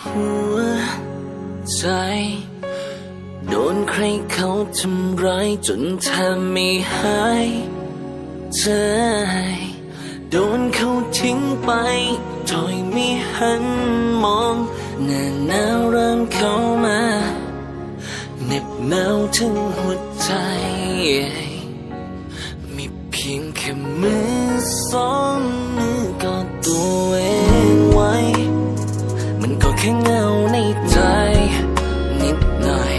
หัวใจ โดนใครเขาทำร้ายจนแทบไม่หายใจโดนเขาทิ้งไปโดยไม่หันมองหน้าหนาวเริ่มเข้ามาเหน็บหนาวถึงหัวใจ มีเพียงแค่มือสองมือกอดตัวเอง ค่เงาในใจ นิดหน่อย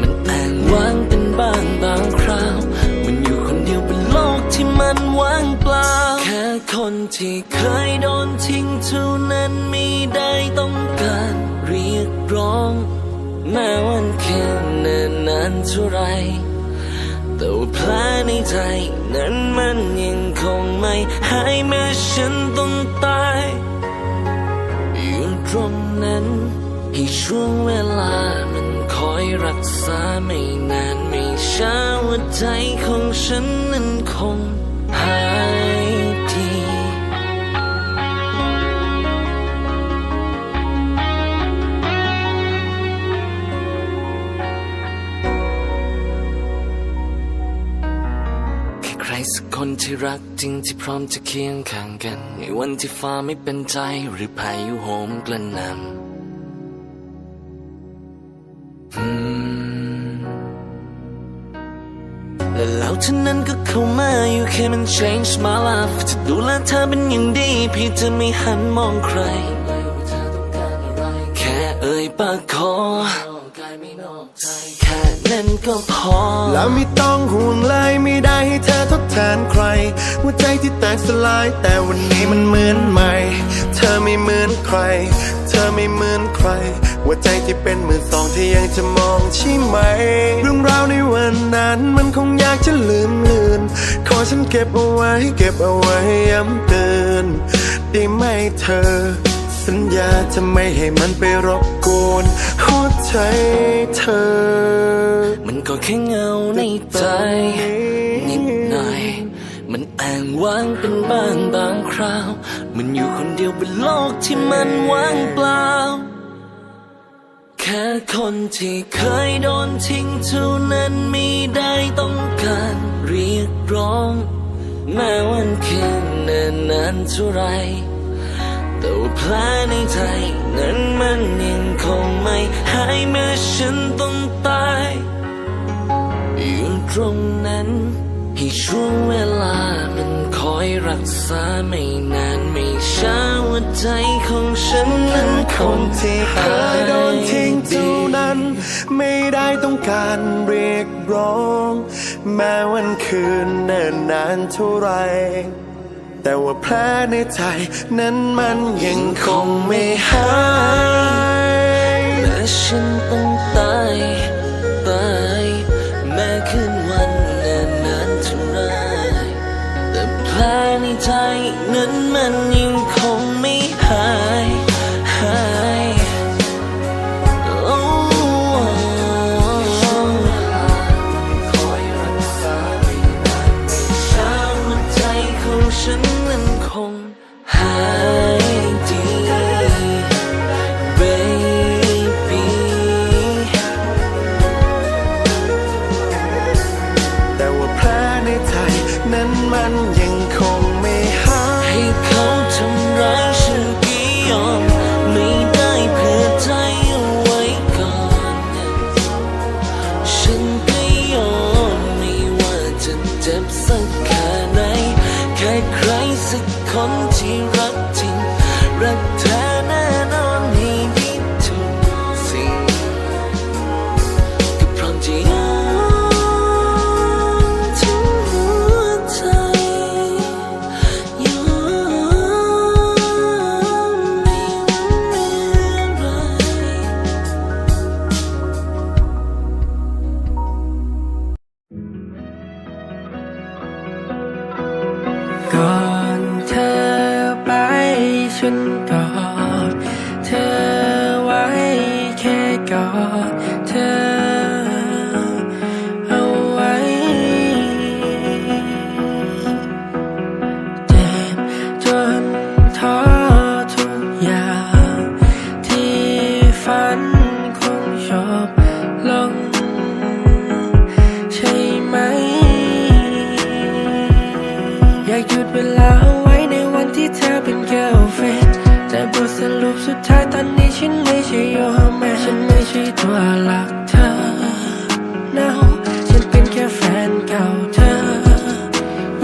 มันแอ้างว้างเป็นบ้างบางคราว มันอยู่คนเดียวบนโลกที่มันว่างเปล่า แค่คนที่เคยโดนทิ้งเท่านั้นไม่ได้ต้องการเรียกร้อง แม้วันแค่นิ่นนานเท่าไรแต่ว่าแผลในใจนั้นมันยังคงไม่หายแม้ฉันต้องตายอยู่ตรง นั้น ให้ช่วงเวลามันคอยรักษาไม่นานไม่ช้าหัวใจของฉันนั้นคงหาย ที่รักจริงที่พร้อมจะเคียงข้างกัน ในวันที่ฟ้าไม่เป็นใจหรือพายุโหมกระหน่ำและแล้วเท่านั้นก็เข้ามาอยู่แค่มัน change my life จะดูแลเธอเป็นอย่างดีเพี่จะไม่หันมองใคร แค่เอ่ยปากขอแค่นั้นก็พอ แล้วไม่ต้องห่วงเลย ทดแทนใครหัวใจที่แตกสลาย แต่วันนี้มันเหมือนใหม่ เธอไม่เหมือนใคร เธอไม่เหมือนใครหัวใจที่เป็นมือสองที่ยังจะมองใช่ไหม เรื่องราวในวันนั้นมันคงอยากจะลืมเลือนขอฉันเก็บเอาไว้ เก็บเอาไว้ย้ำเตือนได้ไหมเธอ สัญญาจะไม่ให้มันไปรบกวนหัวใจเธอ มันก็แค่เงาในใจนิดหน่อย มันแอ้างว้างเป็นบ้างบางคราว มันอยู่คนเดียวบนโลกที่มันว่างเปล่า แค่คนที่เคยโดนทิ้งเท่านั้นไม่ได้ต้องการเรียกร้อง แม้วันคืนเนิ่นนานเท่าไร แต่ว่าแผลในใจนั้นมันยังคงไม่หายแม้ฉันต้องตายอยู่ตรงนั้นให้ช่วงเวลามันคอยรักษาไม่นานไม่ช้าหัวใจของฉันนั้นคงนที่เคยโดนทิ้งเท่านั้น ไม่ได้ต้องการเรียกร้อง แม้วันคืนเนิ่นนานเท่าไร แต่ว่าแผลในใจนั้นมันยังคงไม่หายแม้ฉันต้องตายตายแม้คืนวันนานนานเท่าไรแต่แผลในใจนั้นมันยัง สักคนที่รักจริงรัก รูปสุดท้ายตอนนี้ฉันไม่ใช่โยแม่ฉันไม่ใช่ตัวหลักเธอ no ฉันเป็นแค่แฟนเก่าเธอ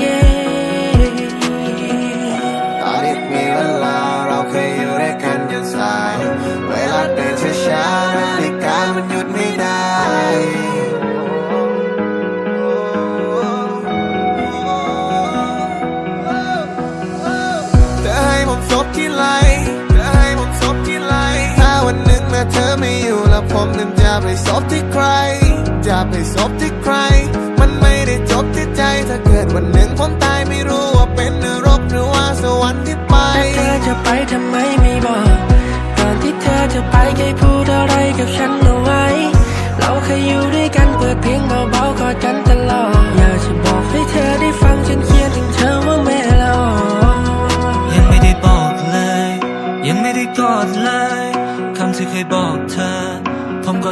yeah ตอนนี้มีเวลาเราเคยอยู่ด้วยกันจนสาย เวลาเดินช้าๆนาฬิกามันหยุดไม่ได้ เธอให้ผมซบที่ไหล ไม่อยู่แล้วผมนั้นจะไปซบที่ใคร จะไปซบที่ใคร มันไม่ได้จบที่ใจถ้าเกิดวันหนึ่งผมตายไม่รู้ว่าเป็นนรกหรือว่าสวรรค์ที่ไปแต่เธอจะไปทำไมไม่บอกก่อนที่เธอจะไปเคยพูดอะไรกับฉันเอาไว้ เราเคยอยู่ด้วยกันเปิดเพลงเบาๆกอดกันตลอดอยากจะบอกให้เธอได้ฟังฉันเขียนถึงเธอว่าแม่เรายังไม่ได้บอกเลย ยังไม่ได้กอดเลยคำที่เคยบอก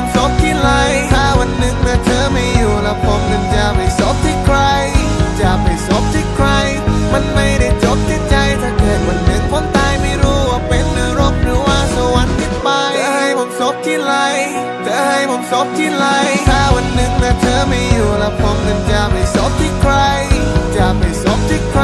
ม บที่ไหลถ้าวันหนึ่งนะเธอไม่อยู่แล้วผมนั้นจะไปซบที่ใคร จะไปซบที่ใคร มันไม่ได้จบที่ใจถ้าเกิดวันหนึ่งผมตายไม่รู้ว่าเป็นนรกหรือว่าสวรรค์ที่ไปเธอให้ผมซบที่ไหลเธอให้ผมซบที่ไหลถ้าวันหนึ่งนะเธอไม่อยู่แล้วผมนั้นจะไปซบที่ใคร จะไปซบที่ใคร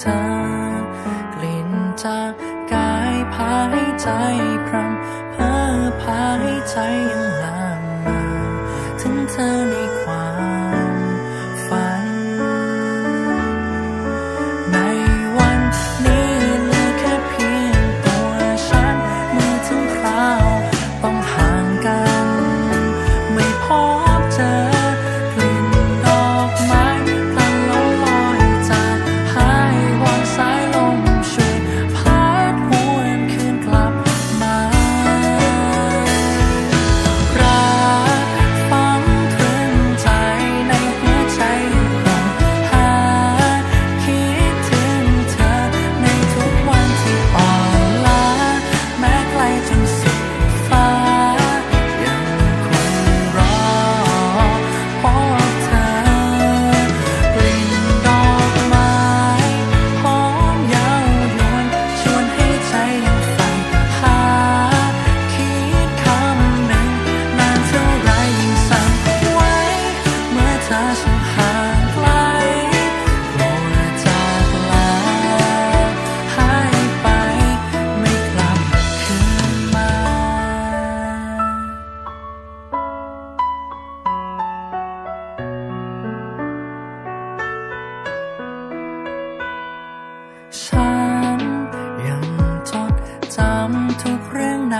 เธอกลิ่นจากกายพายใจพรำเพ้อพายใจยังลามมาถึงเธอใน ทุกเรื่องใน